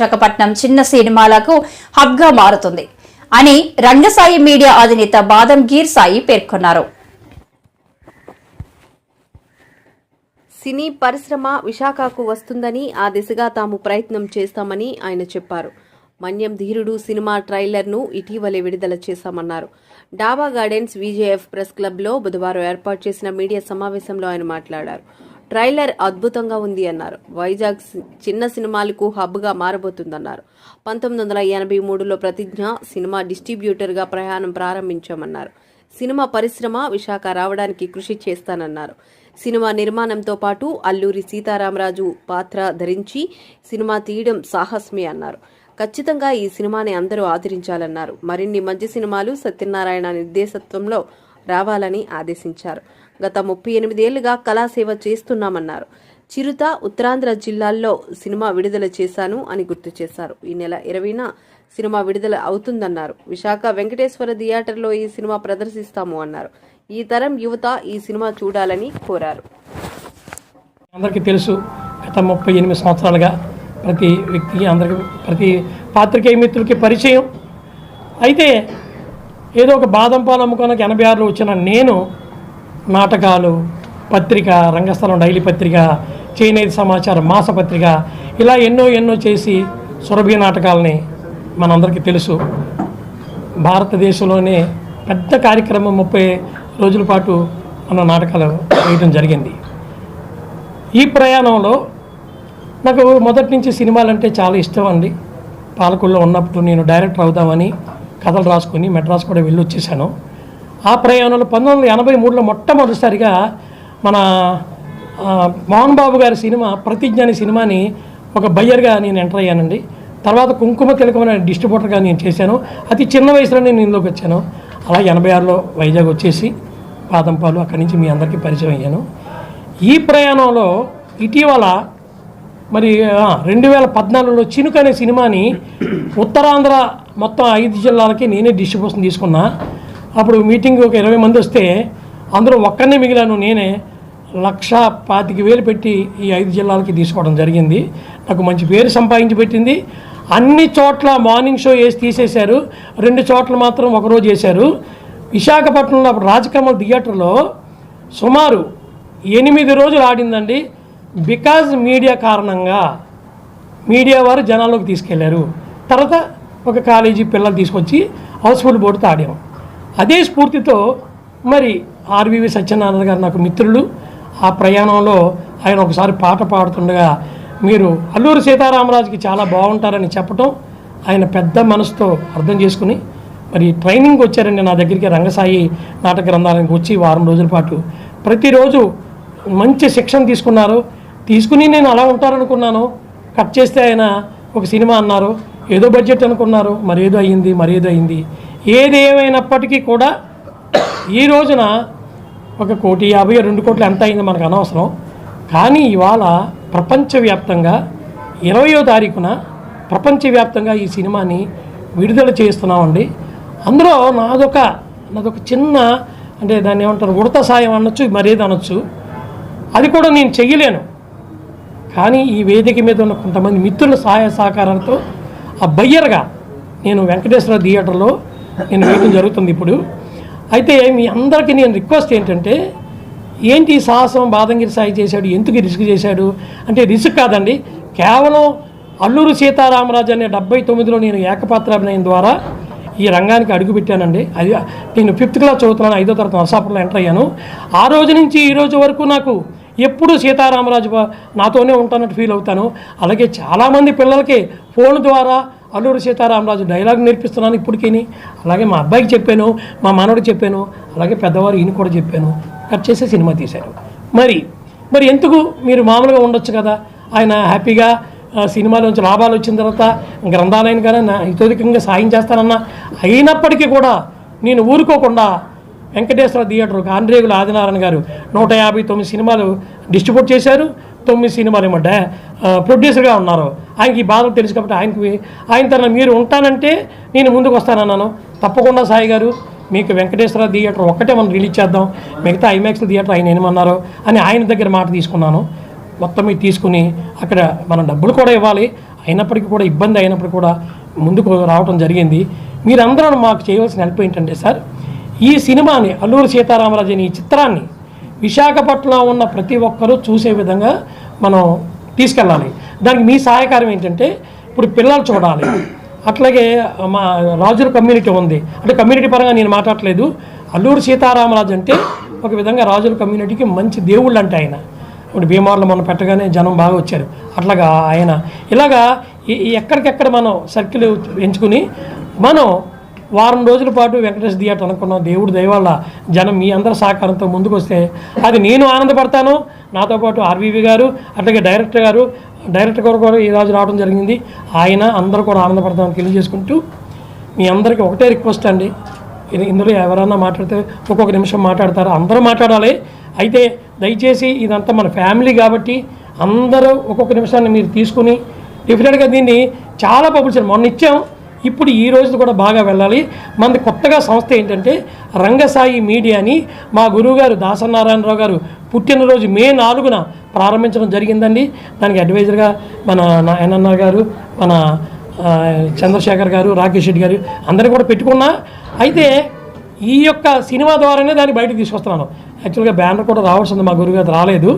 విశాఖపట్నం చిన్న సినిమాలకు హబ్గా మారుతుంది అని రంగసాయి మీడియా అధినేత బాదం గీర్ సాయి పేర్కొన్నారు. సినీ పరిశ్రమ విశాఖకు వస్తుందని ఆ దిశగా తాము ప్రయత్నం చేస్తామని ఆయన చెప్పారు. మన్యం ధీరుడు సినిమా ట్రైలర్ను ఇటీవలే విడుదల చేశామన్నారు. డాబా గార్డెన్స్ విజేఎఫ్ ప్రెస్ క్లబ్లో బుధవారం ఏర్పాటు చేసిన మీడియా సమావేశంలో ఆయన మాట్లాడారు. ట్రైలర్ అద్భుతంగా ఉంది అన్నారు. వైజాగ్ చిన్న సినిమాలకు హబ్గా మారబోతుందన్నారు. పంతొమ్మిది వందల ఎనభై మూడులో ప్రతిజ్ఞ సినిమా డిస్ట్రిబ్యూటర్గా ప్రయాణం ప్రారంభించామన్నారు. సినిమా పరిశ్రమ విశాఖ రావడానికి కృషి చేస్తానన్నారు. సినిమా నిర్మాణంతో పాటు అల్లూరి సీతారామరాజు పాత్ర ధరించి సినిమా తీయడం సాహసమే అన్నారు. ఖచ్చితంగా ఈ సినిమాని అందరూ ఆదరించాలన్నారు. మరిన్ని మంచి సినిమాలు సత్యనారాయణ నిర్దేశత్వంలో రావాలని ఆదేశించారు. గత ముప్పై ఎనిమిదేళ్ళుగా కళాసేవ చేస్తున్నామన్నారు. చిరుత ఉత్తరాంధ్ర జిల్లాల్లో సినిమా విడుదల చేశాను అని గుర్తు చేశారు. ఈ నెల ఇరవైన సినిమా విడుదల అవుతుందన్నారు. విశాఖ వెంకటేశ్వర థియేటర్లో ఈ సినిమా ప్రదర్శిస్తాము అన్నారు. ఈ తరం యువత ఈ సినిమా చూడాలని కోరారు. అందరికీ తెలుసు గత ముప్పై ఎనిమిది సంవత్సరాలుగా ప్రతి వ్యక్తికి అందరికీ ప్రతి పాత్రికేయ మిత్రులకి పరిచయం. అయితే ఏదో ఒక బాదం పాలు అమ్ముకోనకి ఎనభై ఆరులో వచ్చిన నేను నాటకాలు పత్రిక రంగస్థలం డైలీ పత్రిక చేనేత సమాచారం మాసపత్రిక ఇలా ఎన్నో ఎన్నో చేసి సురభి నాటకాలని మనందరికీ తెలుసు. భారతదేశంలోనే పెద్ద కార్యక్రమం ముప్పై రోజుల పాటు మన నాటకాలు వేయడం జరిగింది. ఈ ప్రయాణంలో నాకు మొదటి నుంచి సినిమాలు అంటే చాలా ఇష్టం అండి. పాలకుల్లో ఉన్నప్పుడు నేను డైరెక్టర్ అవుదామని కథలు రాసుకుని మెడ్రాస్ కూడా వెళ్ళి వచ్చేసాను ఆ ప్రయాణంలో పంతొమ్మిది వందల ఎనభై మూడులో మొట్టమొదటిసారిగా మన మోహన్ బాబు గారి సినిమా ప్రతిజ్ఞ అనే సినిమాని ఒక బయ్యర్గా నేను ఎంటర్ అయ్యానండి. తర్వాత కుంకుమ తిలకం అనే డిస్ట్రిబ్యూటర్గా నేను చేశాను. అతి చిన్న వయసులోనే నేను ఇందులోకి వచ్చాను. అలా ఎనభై ఆరులో వైజాగ్ వచ్చేసి పాదంపాలు అక్కడి నుంచి మీ అందరికీ పరిచయం అయ్యాను. ఈ ప్రయాణంలో ఇటీవల మరి రెండు వేల పద్నాలుగులో చినుక అనే సినిమాని ఉత్తరాంధ్ర మొత్తం ఐదు జిల్లాలకి నేనే డిస్ట్రిబ్యూషన్ తీసుకున్నా. అప్పుడు మీటింగ్ ఒక ఇరవై మంది వస్తే అందులో ఒక్కనే మిగిలాను నేనే లక్ష పాతిక వేలు పెట్టి ఈ ఐదు జిల్లాలకి తీసుకోవడం జరిగింది. నాకు మంచి పేరు సంపాదించి పెట్టింది. అన్ని చోట్ల మార్నింగ్ షో వేసి తీసేశారు. రెండు చోట్ల మాత్రం ఒకరోజు వేశారు. విశాఖపట్నంలో అప్పుడు రాజకమల్ థియేటర్లో సుమారు ఎనిమిది రోజులు ఆడిందండి. బికాజ్ మీడియా కారణంగా మీడియా వారు జనాల్లోకి తీసుకెళ్ళారు. తర్వాత ఒక కాలేజీ పిల్లలు తీసుకొచ్చి హౌస్ఫుల్ బోర్డుతో ఆడాము అదే స్ఫూర్తితో మరి ఆర్వివి సత్యనారాయణ గారు నాకు మిత్రులు. ఆ ప్రయాణంలో ఆయన ఒకసారి పాట పాడుతుండగా మీరు అల్లూరు సీతారామరాజుకి చాలా బాగుంటారని చెప్పటం ఆయన పెద్ద మనసుతో అర్థం చేసుకుని మరి ట్రైనింగ్ వచ్చారండి నా దగ్గరికి రంగసాయి నాటక గ్రంథాలయానికి వచ్చి వారం రోజుల పాటు. ప్రతిరోజు మంచి శిక్షణ తీసుకున్నారు. తీసుకుని నేను అలా ఉంటారనుకున్నాను. కట్ చేస్తే ఆయన ఒక సినిమా అన్నారు. ఏదో బడ్జెట్ అనుకున్నారు. మరేదో అయ్యింది మరేదో అయింది ఏది ఏమైనప్పటికీ కూడా ఈ రోజున ఒక కోటి యాభై రెండు కోట్లు ఎంత అయింది మనకు అనవసరం. కానీ ఇవాళ ప్రపంచవ్యాప్తంగా ఇరవయో తారీఖున ప్రపంచవ్యాప్తంగా ఈ సినిమాని విడుదల చేస్తున్నామండి. అందులో నాదొక నాదొక చిన్న అంటే దాన్ని ఏమంటారు ఉడత సాయం అనొచ్చు మరేది అనొచ్చు అది కూడా నేను చెయ్యలేను. కానీ ఈ వేదిక మీద ఉన్న కొంతమంది మిత్రుల సహాయ సహకారాలతో ఆ బయ్యర్గా నేను వెంకటేశ్వర థియేటర్లో నేను వేయడం జరుగుతుంది ఇప్పుడు. అయితే మీ అందరికీ నేను రిక్వెస్ట్ ఏంటంటే ఏంటి ఈ సాహసం బాదంగిరి సాయి చేశాడు? ఎందుకు రిస్క్ చేశాడు? అంటే రిస్క్ కాదండి. కేవలం అల్లూరు సీతారామరాజు అనే డెబ్బై తొమ్మిదిలో నేను ఏకపాత్రాభినయం ద్వారా ఈ రంగానికి అడుగుపెట్టానండి అది నేను ఫిఫ్త్ క్లాస్ చదువుతున్నాను ఐదో తరగతి నరసాపురంలో ఎంటర్ అయ్యాను. ఆ రోజు నుంచి ఈ రోజు వరకు నాకు ఎప్పుడు సీతారామరాజు నాతోనే ఉంటానట్టు ఫీల్ అవుతాను. అలాగే చాలామంది పిల్లలకి ఫోన్ ద్వారా అల్లూరు సీతారామరాజు డైలాగ్ నేర్పిస్తున్నాను ఇప్పటికీని. అలాగే మా అబ్బాయికి చెప్పాను మా మనవడికి చెప్పాను అలాగే పెద్దవారు ఈయన కూడా చెప్పాను. కట్ చేసి సినిమా తీశారు. మరి మరి ఎందుకు మీరు మామూలుగా ఉండొచ్చు కదా? ఆయన హ్యాపీగా సినిమాలో సినిమాలోంచి లాభాలు వచ్చిన తర్వాత గ్రంథాలయం కానీ నా సాయం చేస్తానన్నా అయినప్పటికీ కూడా నేను ఊరుకోకుండా వెంకటేశ్వర థియేటర్ ఆంధ్రేగుల ఆదినారాయణ గారు నూట యాభై తొమ్మిది సినిమాలు డిస్ట్రిబ్యూట్ చేశారు. తొమ్మిది సినిమాలు ఏమంట ప్రొడ్యూసర్గా ఉన్నారు. ఆయనకి ఈ బాధలు తెలుసు కాబట్టి ఆయనకి ఆయన తన మీరు ఉంటానంటే నేను ముందుకు వస్తానన్నాను తప్పకుండా సాయి గారు మీకు వెంకటేశ్వర థియేటర్ ఒక్కటే మనం రిలీజ్ చేద్దాం. మిగతా ఐమాక్స్ థియేటర్ ఆయన ఏమన్నారో అని ఆయన దగ్గర మాట తీసుకున్నాను. మొత్తం మీద తీసుకుని అక్కడ మనం డబ్బులు కూడా ఇవ్వాలి. అయినప్పటికీ కూడా ఇబ్బంది అయినప్పటికీ కూడా ముందుకు రావడం జరిగింది. మీరందరూ మాకు చేయవలసిన హెల్ప్ ఏంటంటే సార్ ఈ సినిమాని అల్లూరు సీతారామరాజు అని ఈ చిత్రాన్ని విశాఖపట్నంలో ఉన్న ప్రతి ఒక్కరూ చూసే విధంగా మనం తీసుకెళ్ళాలి. దానికి మీ సహాయకారం ఏంటంటే ఇప్పుడు పిల్లలు చూడాలి. అట్లాగే మా రాజుల కమ్యూనిటీ ఉంది. అంటే కమ్యూనిటీ పరంగా నేను మాట్లాడలేదు అల్లూరు సీతారామరాజు అంటే ఒక విధంగా రాజుల కమ్యూనిటీకి మంచి దేవుళ్ళు అంటే ఆయన. ఇప్పుడు భీమవరంలో మనం పెట్టగానే జనం బాగా వచ్చారు. అట్లాగా ఆయన. ఇలాగా ఈ- ఎక్కడికెక్కడ మనం సర్కిల్ ఎంచుకుని మనం వారం రోజుల పాటు వెంకటేష్ థియేటర్ అనుకున్నాం. దేవుడు దయవల్ల జనం మీ అందరి సహకారంతో ముందుకు వస్తే అది నేను ఆనందపడతాను. నాతో పాటు ఆర్వీవి గారు అట్లాగే డైరెక్టర్ గారు డైరెక్టర్ గారు కూడా ఈరోజు రావడం జరిగింది. ఆయన అందరూ కూడా ఆనందపడతామని తెలియజేసుకుంటూ మీ అందరికీ ఒకటే రిక్వెస్ట్ అండి. ఇది- ఇందులో ఎవరన్నా మాట్లాడితే ఒక్కొక్క నిమిషం మాట్లాడతారు. అందరూ మాట్లాడాలి. అయితే దయచేసి ఇదంతా మన ఫ్యామిలీ కాబట్టి అందరూ ఒక్కొక్క నిమిషాన్ని మీరు తీసుకుని డెఫినెట్గా దీన్ని చాలా పబ్లిసిటీ మొన్న ఇచ్చాం. ఇప్పుడు ఈ రోజు కూడా బాగా వెళ్ళాలి. మనది కొత్తగా సంస్థ ఏంటంటే రంగసాయి మీడియాని మా గురువుగారు దాసనారాయణరావు గారు పుట్టినరోజు మే నాలుగున ప్రారంభించడం జరిగిందండి. దానికి అడ్వైజర్గా మన ఎన్ఎన్ఆర్ గారు మన చంద్రశేఖర్ గారు రాకేష్ రెడ్డి గారు అందరిని కూడా పెట్టుకున్నా. అయితే ఈ యొక్క సినిమా ద్వారానే దాన్ని బయటకు తీసుకొస్తున్నాను. యాక్చువల్గా బ్యానర్ కూడా రావాల్సింది మా గురుగారు రాలేదు.